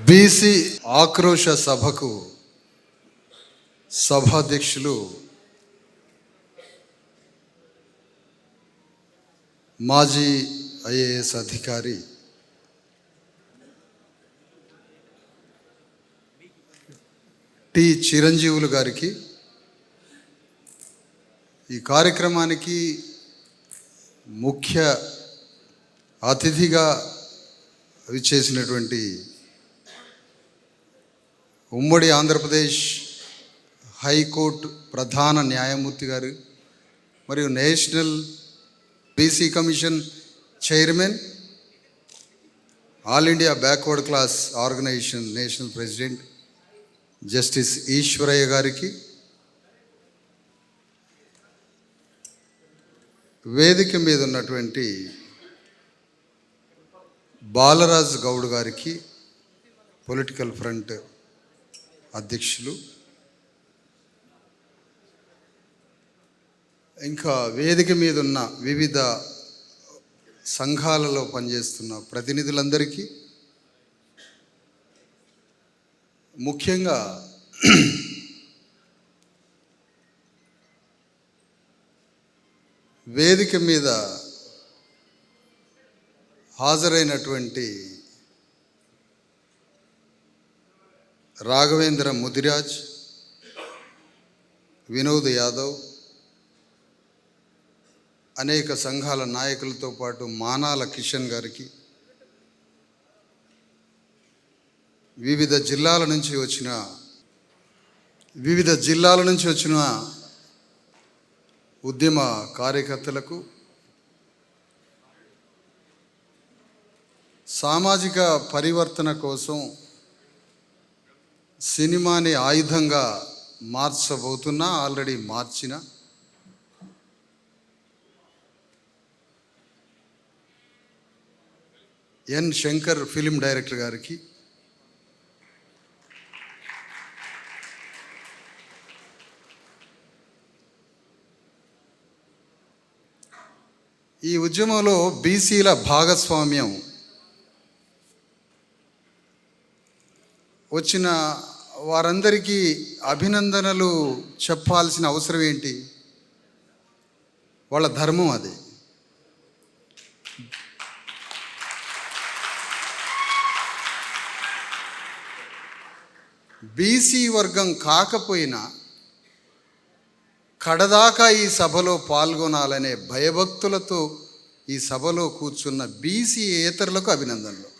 BC ఆక్రోశ సభకు సభాధ్యక్షులు మాజీ ఐఏఎస్ అధికారి టి చిరంజీవులు గారికి ఈ కార్యక్రమానికి ముఖ్య అతిథిగా విచ్చేసినటువంటి ఉమ్మడి ఆంధ్రప్రదేశ్ హైకోర్టు ప్రధాన న్యాయమూర్తి గారు మరియు national BC commission chairman all India backward class organisation national president justice Eshwaraiah గారికి వేదిక మీద ఉన్నటువంటి బాలరాజ్ గౌడ్ గారికి పొలిటికల్ ఫ్రంట్ అధ్యక్షులు. ఇంకా వేదిక మీద ఉన్న వివిధ సంఘాలలో పనిచేస్తున్న ప్రతినిధులందరికీ ముఖ్యంగా వేదిక మీద హాజరైనటువంటి రాఘవేంద్ర ముదిరాజ్ వినోద్ యాదవ్ అనేక సంఘాల నాయకులతో పాటు మానాల కిషన్ గారికి వివిధ జిల్లాల నుంచి వచ్చిన వివిధ జిల్లాల నుంచి వచ్చిన ఉద్యమ కార్యకర్తలకు సామాజిక పరివర్తన కోసం సినిమాని ఆయుధంగా మార్చబోతున్నా ఆల్రెడీ మార్చిన. ఎన్ శంకర్ ఫిలిం డైరెక్టర్ గారికి. ఈ ఉద్యమంలో బీసీల భాగస్వామ్యం. వచ్చిన వారందరికీ అభినందనలు చెప్పాల్సిన అవసరం ఏంటి? వాళ్ళ ధర్మం అది. బీసీ వర్గం కాకపోయినా కడదాకా ఈ సభలో పాల్గొనాలనే భయభక్తులతో ఈ సభలో కూర్చున్న బీసీ ఏతరులకు అభినందనలు.